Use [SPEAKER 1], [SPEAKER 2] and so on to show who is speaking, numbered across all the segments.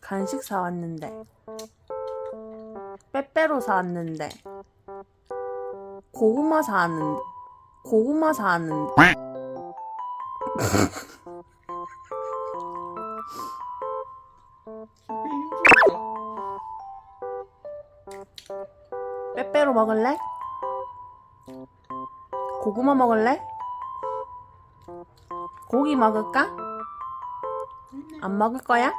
[SPEAKER 1] 간식 사왔는데. 빼빼로 사왔는데. 고구마 사왔는데. 고구마 사왔는데. 빼빼로 먹을래? 고구마 먹을래? 고기 먹을까? 안 먹을 거야?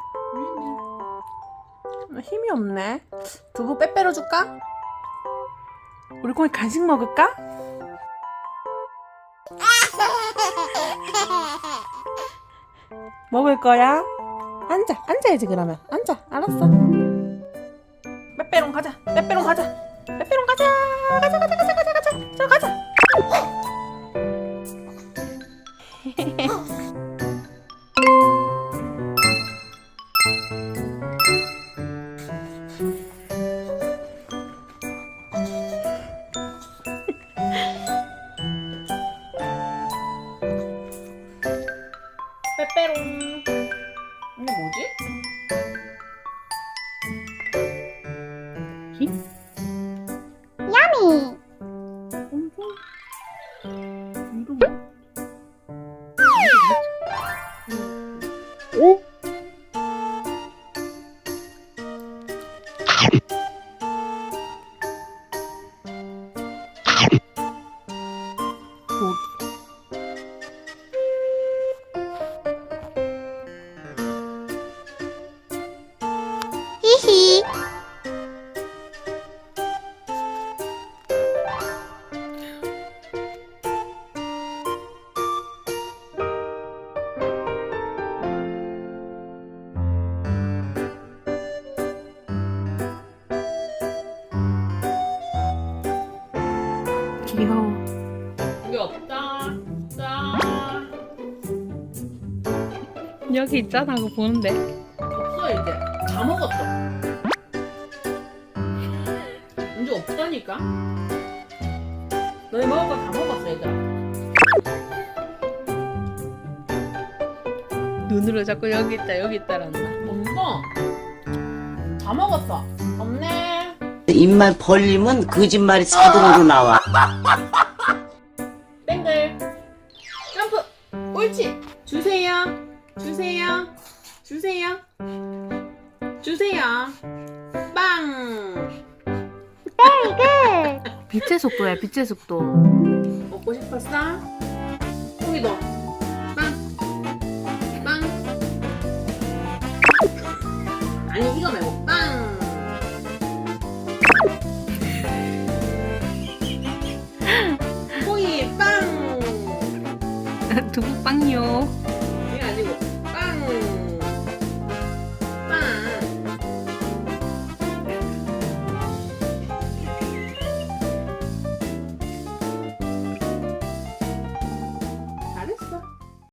[SPEAKER 1] 힘이 없네. 두부 빼빼로 줄까? 우리 콩이 간식 먹을까? 먹을 거야? 앉아, 앉아야지 그러면. 앉아, 알았어. 빼빼롱 가자, 빼빼롱 가자, 빼빼롱 가자, 가자, 가자, 빼빼롱. 이게 뭐지? 김?
[SPEAKER 2] 야미
[SPEAKER 1] 엄청 이름이 귀여워
[SPEAKER 3] 여기 없다. 짜.
[SPEAKER 1] 여기 있잖아 그거 보는데
[SPEAKER 3] 없어 이제. 다 먹었어. 이제 없다니까. 너희 먹을 거다 먹었어 얘들아.
[SPEAKER 1] 눈으로 자꾸 여기 있다 여기 있다란다
[SPEAKER 3] 없어. 다 먹었어. 없네.
[SPEAKER 4] 입만 벌리면 거짓말이 자동으로 나와.
[SPEAKER 3] 뱅글. 점프. 옳지. 주세요. 주세요. 주세요. 주세요. 빵.
[SPEAKER 1] 빛의 속도야 빛의 속도
[SPEAKER 3] 먹고 싶었어? 고기도. 빵. 빵. 아니 이거 말고 빵.
[SPEAKER 1] 두부 빵요